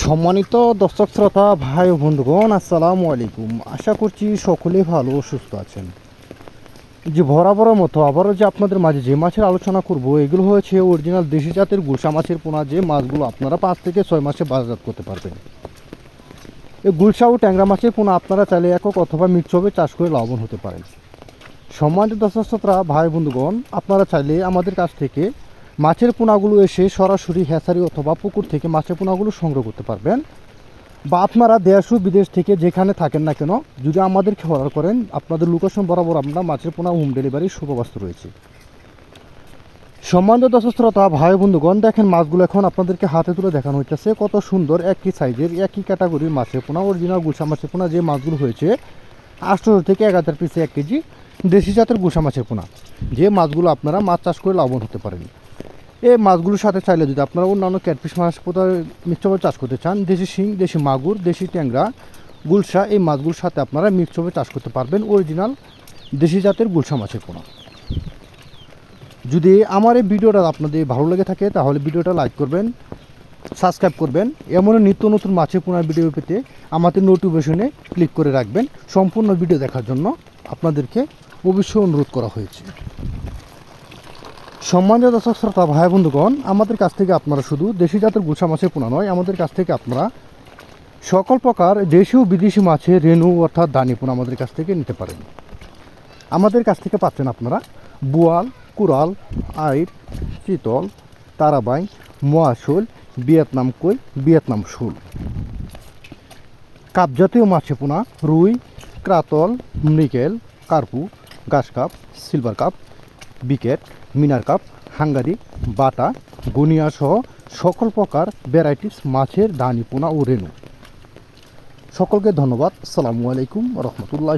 সম্মানিত দর্শক শ্রোতা, ভাই বন্ধুগণ, আসসালামু আলাইকুম। আশা করছি সকলে ভালো সুস্থ আছেন। যে বরাবরের মতো আবারও যে আপনাদের মাঝে যে মাছের আলোচনা করব, এগুলো হয়েছে অরিজিনাল দেশি জাতের গুলশা মাছের পোনা। যে মাছগুলো আপনারা পাঁচ থেকে ছয় মাসে বাজারজাত করতে পারবেন। এই গুলশা ও ট্যাংরা মাছের পোনা আপনারা চাইলে একক অথবা মিক্সভাবে চাষ করে লাভবান হতে পারেন। সম্মানিত দর্শক শ্রোতা, ভাই বন্ধুগণ, আপনারা চাইলে আমাদের কাছ থেকে মাছের পোনাগুলো এসে সরাসরি হ্যাচারি অথবা পুকুর থেকে মাছের পোনাগুলো সংগ্রহ করতে পারবেন। বা আপনারা দেশ ও বিদেশ থেকে যেখানে থাকেন না কেন, যদি আমাদেরকে অর্ডার করেন, আপনাদের লোকেশন বরাবর আমরা মাছের পোনা হোম ডেলিভারির সুব্যবস্থা রয়েছে। সম্মানিত দর্শক শ্রোতা, ভাই বন্ধুগণ, দেখেন মাছগুলো এখন আপনাদেরকে হাতে তুলে দেখানো হইতেছে। কত সুন্দর একই সাইজের, একই ক্যাটাগরির মাছের পোনা অরিজিনাল গুসা মাছের পোনা যে মাছগুলো হয়েছে আটশোশো থেকে এক হাজার পিসে এক কেজি দেশি জাতের গুসা মাছের পোনা। যে মাছগুলো আপনারা মাছ চাষ করে লাভবান হতে পারেন। এই মাছগুলোর সাথে চাইলে যদি আপনারা অন্যান্য ক্যাটফিশ মাছ পোতার মিক্সভাবে চাষ করতে চান, দেশি শিং, দেশি মাগুর, দেশি ট্যাংরা, গুলশা, এই মাছগুলোর সাথে আপনারা মিক্সভাবে চাষ করতে পারবেন। অরিজিনাল দেশি জাতের গুলশা মাছের পোনা। যদি আমার এই ভিডিওটা আপনাদের ভালো লেগে থাকে, তাহলে ভিডিওটা লাইক করবেন সাবস্ক্রাইব করবেন এমন নিত্য নতুন মাছের পোনার ভিডিও পেতে আমাদের নোটিফিকেশনে ক্লিক করে রাখবেন। সম্পূর্ণ ভিডিও দেখার জন্য আপনাদেরকে অবশ্যই অনুরোধ করা হয়েছে। সম্মানীয় দর্শক শ্রোতা ভাই, বন্ধুগণ, আমাদের কাছ থেকে আপনারা শুধু দেশি জাতের গুছা মাছের পোনা নয়, আমাদের কাছ থেকে আপনারা সকল প্রকার দেশি ও বিদেশি মাছের রেনু অর্থাৎ দানি পোনা আমাদের কাছ থেকে নিতে পারেন। আমাদের কাছ থেকে পাচ্ছেন আপনারা বোয়াল কুরাল আইর, চিতল, তারাবাই মোয়াশোল ভিয়েতনাম কই, ভিয়েতনাম শুল। কাপজাতীয় মাছে পোনা, রুই, ক্রাতল, মৃগেল, কার্পু, ঘাস কাপ, সিলভার কাপ বিকেট, মিনার কাপ, হাঙ্গারি, বাটা, গুনিয়া সহ সকল প্রকার ভ্যারাইটিস মাছের দানি পোনা ও রেণু। সকলকে ধন্যবাদ। সালামু আলাইকুম রহমতুল্লাহ